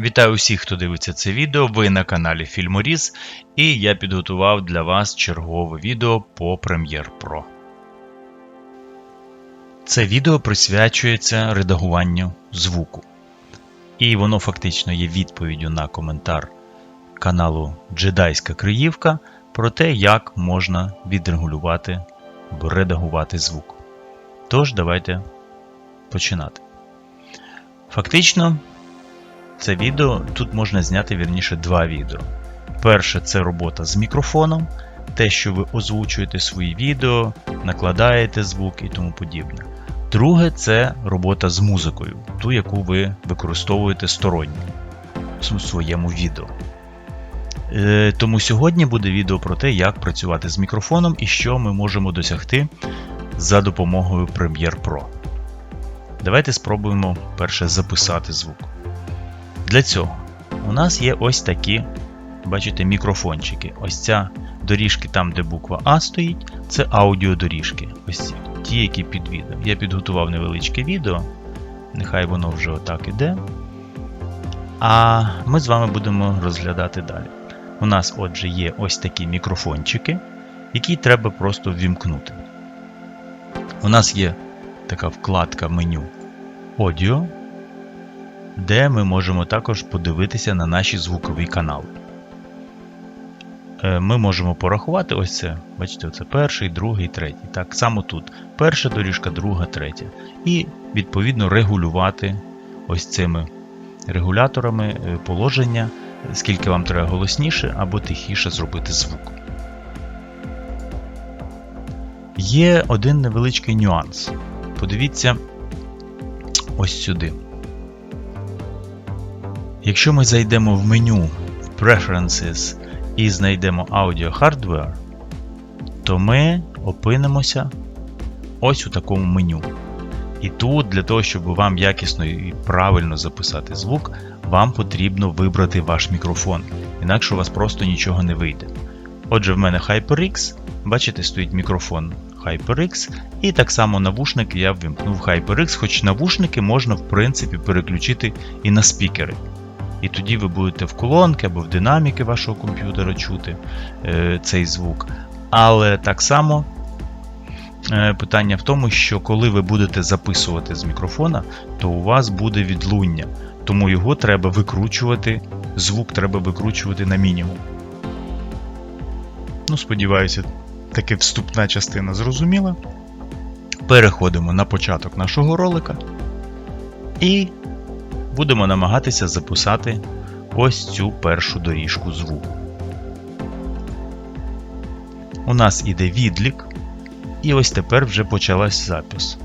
Вітаю усіх, хто дивиться це відео. Ви на каналі Фільморіз, і я підготував для вас чергове відео по Premiere Pro. Це відео присвячується редагуванню звуку. І воно фактично є відповіддю на коментар каналу Джедайська Криївка про те, як можна відрегулювати або редагувати звук. Тож, давайте починати. Фактично, це відео тут можна зняти вірніше два відео. Перше це робота з мікрофоном, те, що ви озвучуєте свої відео, накладаєте звук і тому подібне. Друге це робота з музикою, ту, яку ви використовуєте сторонньо у своєму відео. Е, Тому сьогодні буде відео про те, як працювати з мікрофоном і що ми можемо досягти за допомогою Premiere Pro. Давайте спробуємо перше записати звук. Для цього у нас є ось такі, бачите, мікрофончики. Ось ця доріжки там, де буква А стоїть, це аудіодоріжки. Ось ці, ті, які під відео. Я підготував невеличке відео, нехай воно вже отак іде. А ми з вами будемо розглядати далі. У нас, отже, є ось такі мікрофончики, які треба просто ввімкнути. У нас є така вкладка меню Audio, де ми можемо також подивитися на наші звукові канали. Е, Ми можемо порахувати ось це. Бачите, це перший, другий, третій. Так само тут. Перша доріжка, друга, третя. І відповідно регулювати ось цими регуляторами е, положення, скільки вам треба голосніше або тихіше зробити звук. Є один невеличкий нюанс. Подивіться ось сюди. Якщо ми зайдемо в меню в Preferences і знайдемо Audio Hardware, то ми опинимося ось у такому меню. І тут, для того, щоб вам якісно і правильно записати звук, вам потрібно вибрати ваш мікрофон, інакше у вас просто нічого не вийде. Отже, в мене HyperX, бачите, стоїть мікрофон HyperX, і так само навушники я ввімкнув HyperX, хоч навушники можна в принципі переключити і на спікери. І тоді ви будете в колонки або в динаміки вашого комп'ютера чути е, цей звук. Але так само е, питання в тому, що коли ви будете записувати з мікрофона, то у вас буде відлуння. Тому його треба викручувати, звук треба викручувати на мінімум. Ну, сподіваюся, таки вступна частина зрозуміла. Переходимо на початок нашого ролика. І будемо намагатися записати ось цю першу доріжку звуку. У нас іде відлік, і ось тепер вже почалась запис.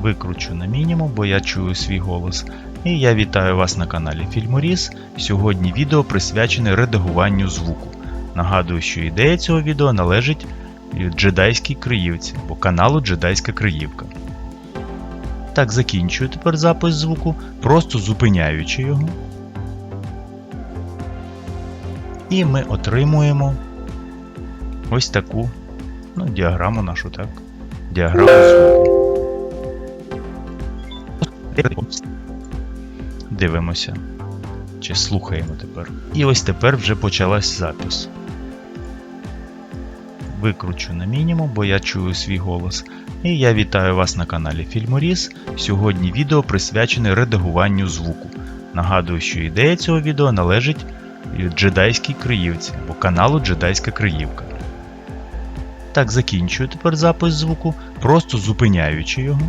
Викручу на мінімум, бо я чую свій голос. І я вітаю вас на каналі Фільморіз. Сьогодні відео присвячене редагуванню звуку. Нагадую, що ідея цього відео належить джедайській криївці або каналу Джедайська Криївка. Так, закінчую тепер запис звуку, просто зупиняючи його. І ми отримуємо ось таку ну, діаграму нашу, так? Діаграму звуку. Дивимося. Чи слухаємо тепер. І ось тепер вже почалась запис. Викручу на мінімум, бо я чую свій голос. І я вітаю вас на каналі Фільморіз. Сьогодні відео присвячене редагуванню звуку. Нагадую, що ідея цього відео належить джедайській криївці або каналу Джедайська Криївка. Так, закінчую тепер запис звуку, просто зупиняючи його.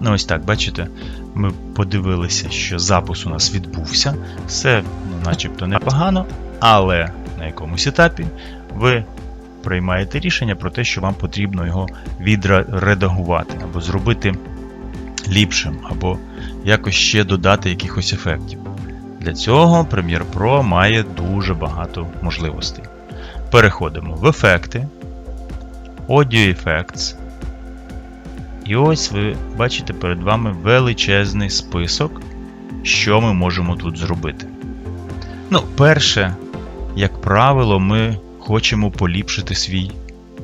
Ну, ось так, бачите, ми подивилися, що запис у нас відбувся. Все ну, начебто непогано, але на якомусь етапі ви приймаєте рішення про те, що вам потрібно його відредагувати, або зробити ліпшим, або якось ще додати якихось ефектів. Для цього Premiere Pro має дуже багато можливостей. Переходимо в ефекти, Audio Effects. І ось ви бачите перед вами величезний список, що ми можемо тут зробити. Ну, перше, як правило, ми хочемо поліпшити свій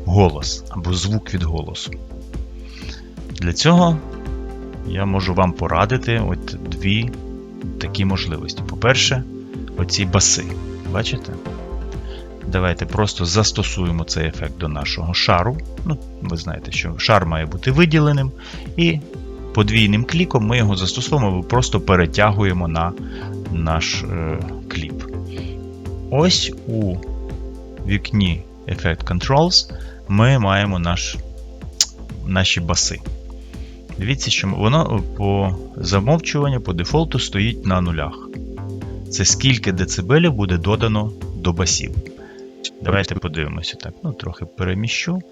голос або звук від голосу. Для цього я можу вам порадити от дві такі можливості. По-перше, оці баси. Бачите? Давайте просто застосуємо цей ефект до нашого шару. Ну, ви знаєте, що шар має бути виділеним. І подвійним кліком ми його застосовуємо, просто перетягуємо на наш е, кліп. Ось у вікні Effect Controls ми маємо наш, наші баси. Дивіться, що воно по замовчуванню, по дефолту стоїть на нулях. Це скільки децибелів буде додано до басів. Давайте подивимося так. Ну, трохи переміщу.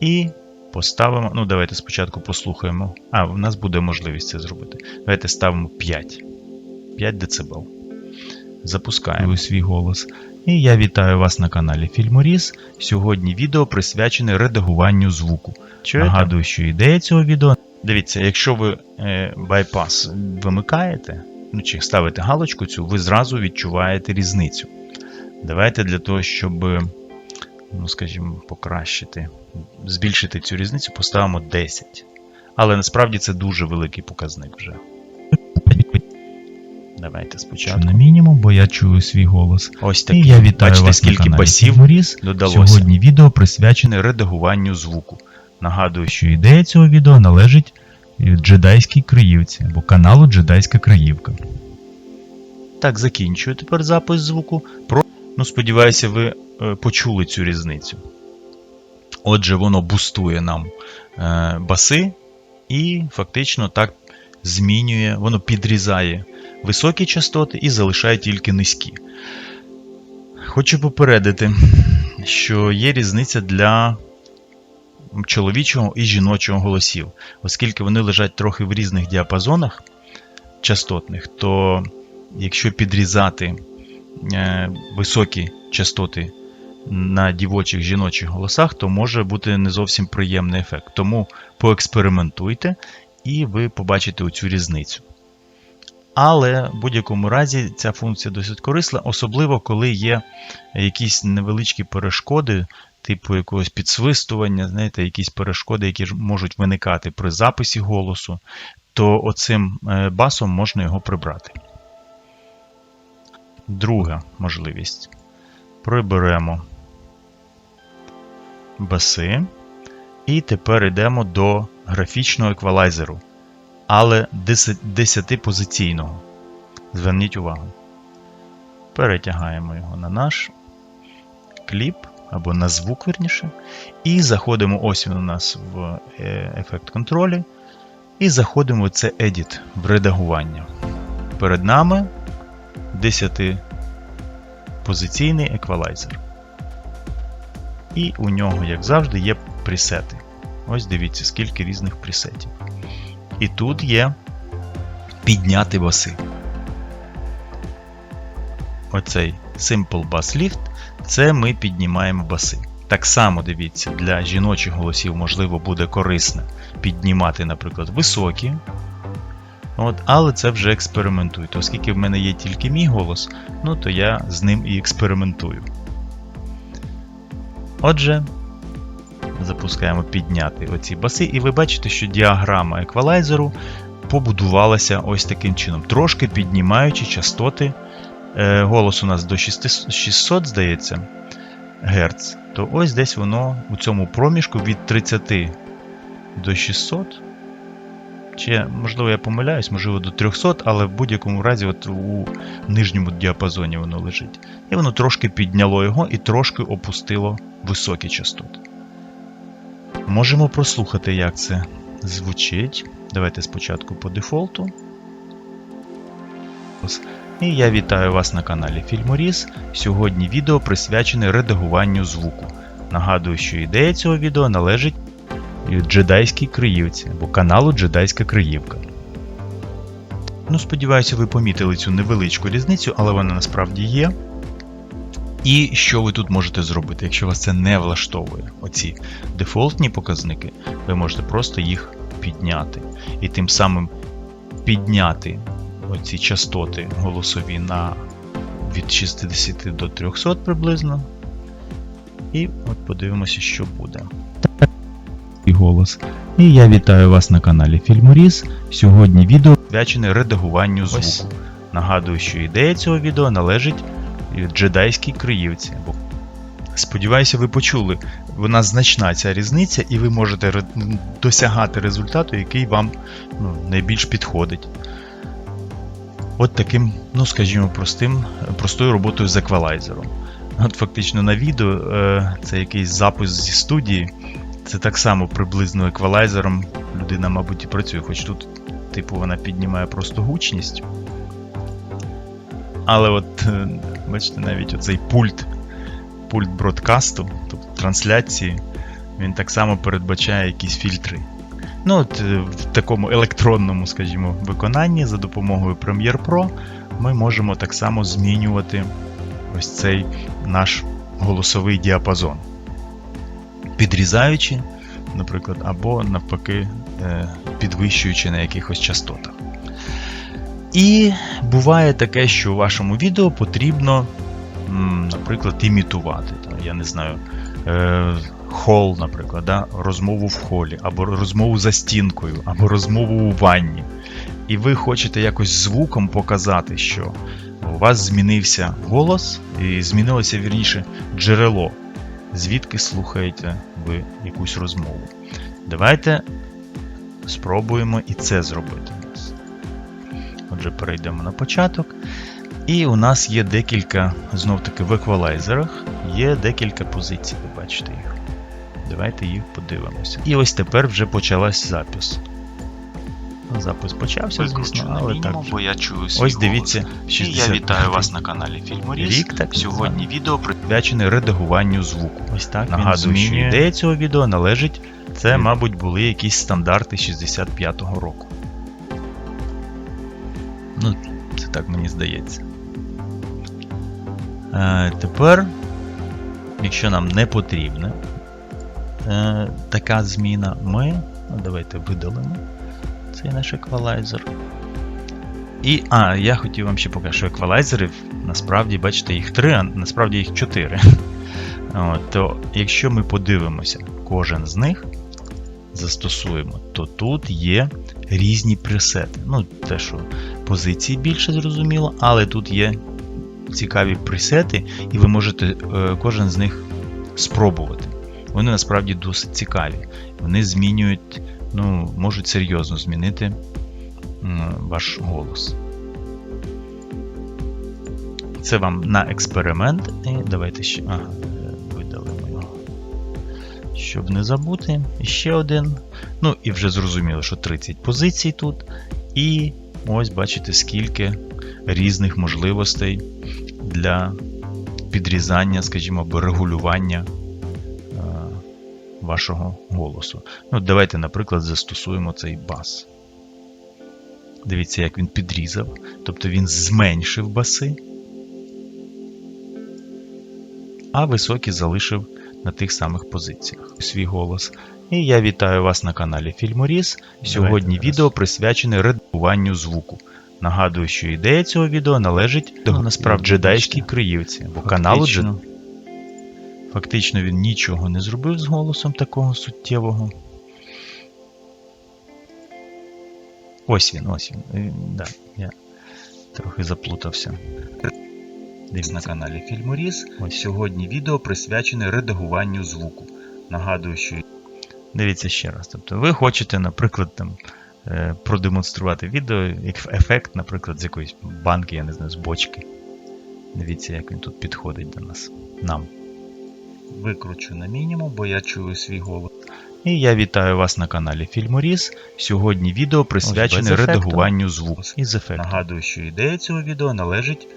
І поставимо. Ну, давайте спочатку послухаємо. А, у нас буде можливість це зробити. Давайте ставимо 5. 5 дБ. Запускаємо свій голос. І я вітаю вас на каналі Фільморіз. Сьогодні відео присвячене редагуванню звуку. Чуєте? Нагадую, що ідея цього відео. Дивіться, якщо ви е, байпас вимикаєте, ну чи ставите галочку цю, ви зразу відчуваєте різницю. Давайте для того, щоб, ну скажімо, покращити, збільшити цю різницю, поставимо 10. Але насправді це дуже великий показник вже. Давайте Що спочатку. на мінімум, бо я чую свій голос. Ось І я вітаю Бачите, вас скільки на каналі басів Фільморіз. додалося. Сьогодні відео присвячене, редагуванню звуку. Нагадую, що що ідея цього відео належить джедайській криївці або каналу Джедайська Криївка. Так, закінчую тепер запис звуку. Про... Ну, сподіваюся, ви е, почули цю різницю. Отже, воно бустує нам е, баси і фактично так змінює, воно підрізає високі частоти і залишає тільки низькі. Хочу попередити, що є різниця для чоловічого і жіночого голосів, оскільки вони лежать трохи в різних діапазонах частотних, то якщо підрізати е, високі частоти на дівочих жіночих голосах, то може бути не зовсім приємний ефект. Тому поекспериментуйте і ви побачите оцю різницю. Але в будь-якому разі ця функція досить корисна, особливо коли є якісь невеличкі перешкоди, типу якогось підсвистування, знаєте, якісь перешкоди, які можуть виникати при записі голосу, то оцим е, басом можна його прибрати. Друга можливість. Приберемо баси. І тепер йдемо до графічного еквалайзеру, але 10-позиційного. Зверніть увагу. Перетягаємо його на наш кліп або на звук, верніше. І заходимо, ось він у нас в е, ефект контролі. І заходимо в це Edit в редагування. Перед нами 10-позиційний еквалайзер. І у нього, як завжди, є пресети. Ось дивіться, скільки різних пресетів. І тут є підняти баси. Оцей Simple Bass Lift це ми піднімаємо баси. Так само дивіться, для жіночих голосів, можливо, буде корисно піднімати, наприклад, високі. От, але це вже експериментуйте. Оскільки в мене є тільки мій голос, ну то я з ним і експериментую. Отже, запускаємо підняти оці баси, і ви бачите, що діаграма еквалайзеру побудувалася ось таким чином, трошки піднімаючи частоти. Е, голос у нас до 600, здається, Гц. То ось десь воно у цьому проміжку від 30 до 600. Чи, можливо, я помиляюсь, можливо, до 300, але в будь-якому разі от у нижньому діапазоні воно лежить. І воно трошки підняло його і трошки опустило високі частоти. Можемо прослухати, як це звучить. Давайте спочатку по дефолту. І я вітаю вас на каналі Фільморіз. Сьогодні відео присвячене редагуванню звуку. Нагадую, що ідея цього відео належить джедайській криївці або каналу Джедайська Криївка. Ну, сподіваюся, ви помітили цю невеличку різницю, але вона насправді є. І що ви тут можете зробити, якщо вас це не влаштовує, оці дефолтні показники, ви можете просто їх підняти. І тим самим підняти оці частоти голосові на від 60 до 300 приблизно. І от подивимося, що буде. голос. І я вітаю вас на каналі Фільморіз. Сьогодні відео присвячене редагуванню звуку. Нагадую, що ідея цього відео належить джедайській криївці. Сподіваюся, ви почули. Вона значна ця різниця, і ви можете досягати результату, який вам ну, найбільш підходить. От таким, ну скажімо, простим, простою роботою з еквалайзером. От фактично на відео е, це якийсь запис зі студії. Це так само приблизно еквалайзером людина, мабуть, і працює, хоч тут, типу, вона піднімає просто гучність. Але от, е, бачите, навіть оцей пульт, пульт бродкасту, тобто трансляції, він так само передбачає якісь фільтри. Ну, от е, в такому електронному, скажімо, виконанні за допомогою Premiere Pro ми можемо так само змінювати ось цей наш голосовий діапазон. Підрізаючи, наприклад, або навпаки е, підвищуючи на якихось частотах. І буває таке, що вашому відео потрібно, наприклад, імітувати. Я не знаю, е, хол, наприклад, да? розмову в холі, або розмову за стінкою, або розмову у ванні. І ви хочете якось звуком показати, що у вас змінився голос, і змінилося вірніше джерело, звідки слухаєте ви якусь розмову. Давайте спробуємо і це зробити. Отже, перейдемо на початок. І у нас є декілька, знов-таки в еквалайзерах, є декілька позицій, ви бачите їх. Давайте їх подивимося. І ось тепер вже почалась запис. Запис почався, звісно, але так. бо я чую свій Ось дивіться, голос. 60 І я вітаю вас на каналі Фільморіз. Рік, так Сьогодні відео при присвячений редагуванню звуку. ось так Нагадую, що ідея цього відео належить. Це, мабуть, були якісь стандарти 65-го року. Так мені здається. Е, тепер, якщо нам не потрібна е, така зміна, ми. Ну, давайте видалимо цей наш еквалайзер. І, а, я хотів вам ще показати, що еквалайзерів насправді, бачите, їх три, а насправді їх чотири. От, то якщо ми подивимося кожен з них, застосуємо, то тут є різні пресети. Ну, те, що позиції більше зрозуміло, але тут є цікаві пресети, і ви можете е, кожен з них спробувати. Вони насправді досить цікаві. Вони змінюють, ну, можуть серйозно змінити ваш голос. Це вам на експеримент. Давайте ще. Ага, видалимо його. Щоб не забути. Ще один. Ну, і вже зрозуміло, що 30 позицій тут. І ось бачите, скільки різних можливостей для підрізання, скажімо, або регулювання е, вашого голосу. Ну, давайте, наприклад, застосуємо цей бас. Дивіться, як він підрізав. Тобто він зменшив баси, а високі залишив на тих самих позиціях. Свій голос. І я вітаю вас на каналі Фільморіз. Сьогодні зараз. відео присвячене редагуванню звуку. Нагадую, що ідея цього відео належить до насправді джедайській криївці, або каналу Джед. Фактично. Фактично він нічого не зробив з голосом такого суттєвого. Ось він, ось він. Е, Да, я трохи заплутався. Дивіться на каналі Фільморіз. Ось. Сьогодні відео присвячене редагуванню звуку. Нагадую, що Дивіться ще раз. Тобто ви хочете, наприклад, там, е, продемонструвати відео, як ефект, наприклад, з якоїсь банки, я не знаю, з бочки. Дивіться, як він тут підходить до нас. Нам. викручу на мінімум, бо я чую свій голос. І я вітаю вас на каналі Фільморіз. Сьогодні відео присвячене редагуванню звуку. Із ефектом. Нагадую, що ідея цього відео належить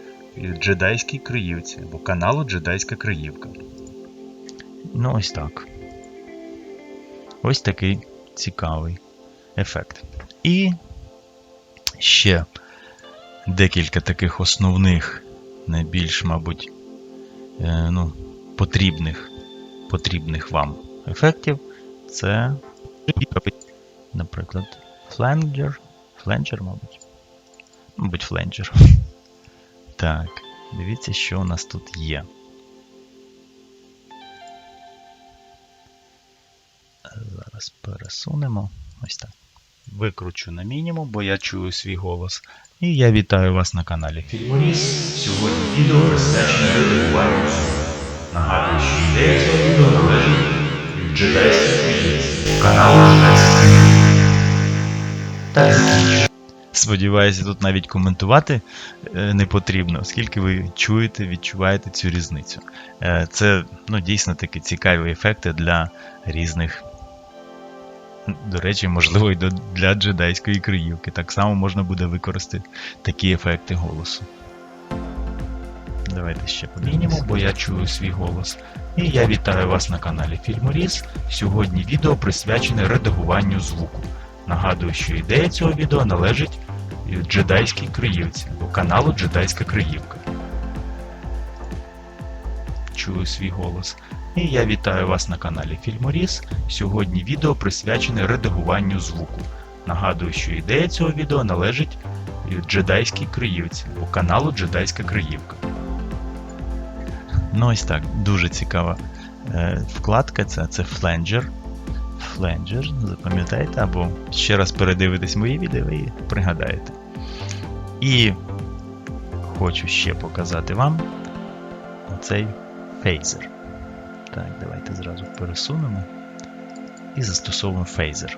джедайській криївці або каналу Джедайська Криївка. Ну, ось так. Ось такий цікавий ефект. І ще декілька таких основних, найбільш, мабуть, е, ну, потрібних, потрібних вам ефектів. Це, наприклад, фленджер. Фленджер, мабуть. Мабуть, фленджер. Так, дивіться, що у нас тут є. Зараз пересунемо. Ось так. Викручу на мінімум, бо я чую свій голос. І я вітаю вас на каналі Фільморіс. Сьогодні відео присвячене редагуванню. Нагадую, що ідея цього відео належить від джедайських каналу Сподіваюся, тут навіть коментувати е, не потрібно, оскільки ви чуєте, відчуваєте цю різницю. Е, Це ну, дійсно такі цікаві ефекти для різних. До речі, можливо, і для джедайської криївки. Так само можна буде використати такі ефекти голосу. Давайте ще помінямо, бо я чую свій голос. І я вітаю вас на каналі Фільморіз. Сьогодні відео присвячене редагуванню звуку. Нагадую, що ідея цього відео належить джедайській криївці або каналу Джедайська Криївка. Чую свій голос. І я вітаю вас на каналі Фільморіз. Сьогодні відео присвячене редагуванню звуку. Нагадую, що ідея цього відео належить джедайській криївці або каналу Джедайська Криївка. Ну ось так, дуже цікава е, вкладка. Це, це Flanger. Flanger, запам'ятайте, або ще раз передивитесь мої відео і пригадаєте. І хочу ще показати вам оцей фейзер. Так, давайте зразу пересунемо і застосовуємо фейзер.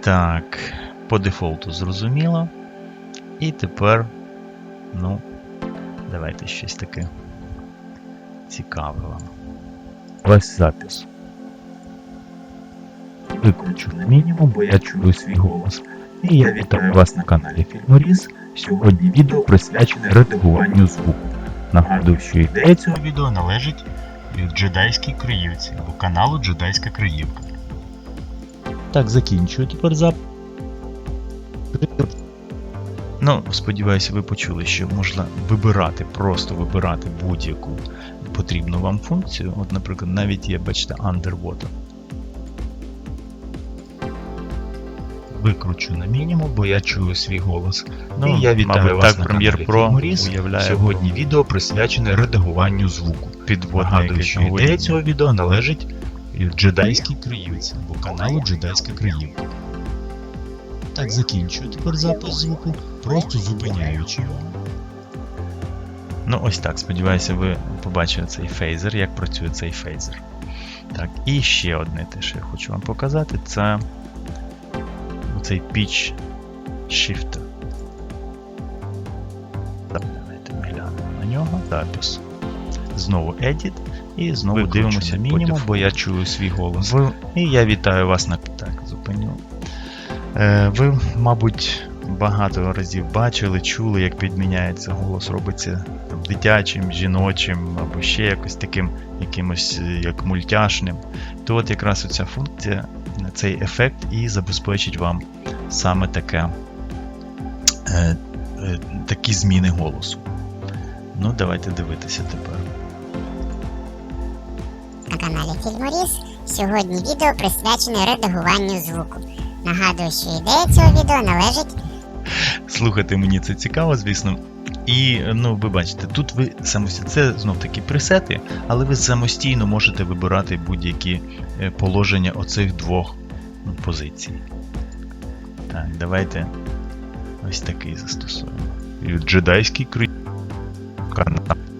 Так, по дефолту зрозуміло. І тепер, ну, давайте щось таке цікаве вам. Ось запис. Виключу на мінімум, бо я чую свій голос. І я вітаю вас на каналі Фільморіз. Сьогодні відео присвячене редагуванню звуку. Нагадую, що ідея цього відео належить джедайській криївці або каналу Джедайська Криївка. Так, закінчую тепер запис. Ну, сподіваюся, ви почули, що можна вибирати, просто вибирати будь-яку потрібну вам функцію. От, наприклад, навіть є, бачите, underwater. Викручу на мінімум, бо я чую свій голос. Ну, і я вітаю мабуть, вас так на каналі уявляє Сьогодні про- відео присвячене редагуванню звуку. Нагадую, що ідея цього відео належить джедайській криївці або каналу Джедайська Криївка. Так, закінчую тепер запис звуку, просто зупиняючи його. Ну, ось так. Сподіваюся, ви побачили цей фейзер, як працює цей фейзер. Так, і ще одне те, що я хочу вам показати, це цей pitch shifter. Так, давайте ми глянемо на нього. Запис. Знову edit. І знову Виключений дивимося мінімум, бо я чую свій голос. І я вітаю вас на так, зупиню. Е, ви, мабуть, багато разів бачили, чули, як підміняється голос, робиться там, дитячим, жіночим, або ще якось таким, якимось е, як мультяшним. То от якраз оця функція, цей ефект і забезпечить вам саме таке, е, е, такі зміни голосу. Ну, давайте дивитися тепер. на каналі Фільморіз. Сьогодні відео присвячене редагуванню звуку. Нагадую, що ідея цього відео належить Слухати мені це цікаво, звісно. І ну, ви бачите, тут ви самостійно, це знов таки пресети, але ви самостійно можете вибирати будь-які е, положення оцих двох ну, позицій. Так, давайте ось такий застосуємо. Джедайський крик.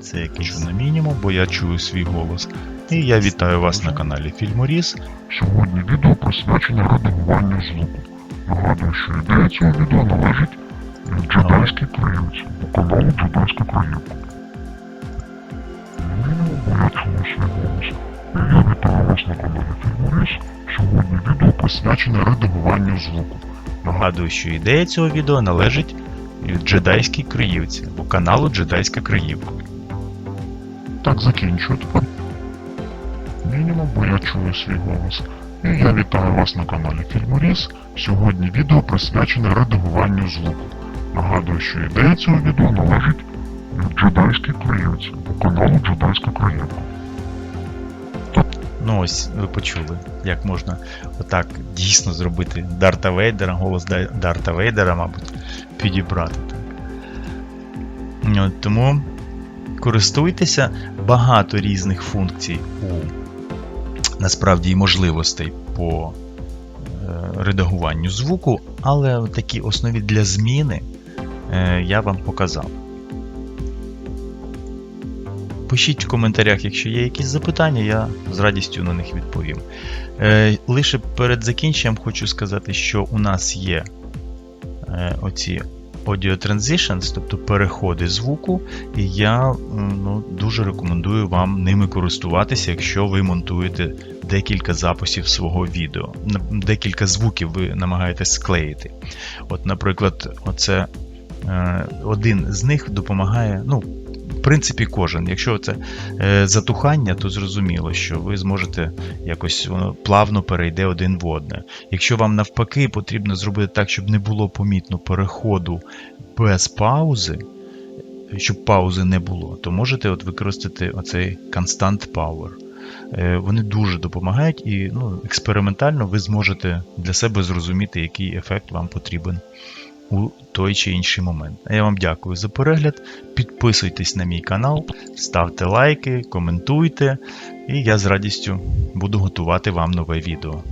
Це якийсь на мінімум, бо я чую свій голос. І я вітаю вас на каналі Фільморіз. Сьогодні відео присвячене редагуванню звуку. Нагадую, що ідея цього відео належить джедайській криївці, бо каналу Джедайська Криївка. Мінімум, бо я чую свій голос. І я вітаю вас на каналі Фільморіз. Сьогодні відео присвячене редагуванню звуку. Нагадую, що ідея цього відео належить джедайській криївці або каналу Джедайська Криївка. Так закінчую тепер. Мінімум, бо я чую свій голос. І я вітаю вас на каналі Фільморіз. Сьогодні відео присвячене редагуванню звуку. Нагадую, що ідея цього відео належить джедайській криївці, бо каналу Джедайська Криївка. Ну ось ви почули, як можна отак дійсно зробити Дарта Вейдера, голос Да- Дарта Вейдера, мабуть, підібрати. Тому користуйтеся багато різних функцій у насправді можливостей по е, редагуванню звуку, але такі основі для зміни е, я вам показав. Пишіть в коментарях, якщо є якісь запитання, я з радістю на них відповім. Е, Лише перед закінченням хочу сказати, що у нас є е, оці Audio Transitions, тобто переходи звуку, і я ну, дуже рекомендую вам ними користуватися, якщо ви монтуєте декілька записів свого відео. Декілька звуків ви намагаєтесь склеїти. От, наприклад, оце е, один з них допомагає. Ну, принципі, кожен. Якщо це е, затухання, то зрозуміло, що ви зможете якось воно плавно перейде один в одне. Якщо вам навпаки потрібно зробити так, щоб не було помітно переходу без паузи, щоб паузи не було, то можете от використати оцей Constant Power. Е, Вони дуже допомагають і ну, експериментально ви зможете для себе зрозуміти, який ефект вам потрібен у той чи інший момент. А я вам дякую за перегляд. Підписуйтесь на мій канал, ставте лайки, коментуйте, і я з радістю буду готувати вам нове відео.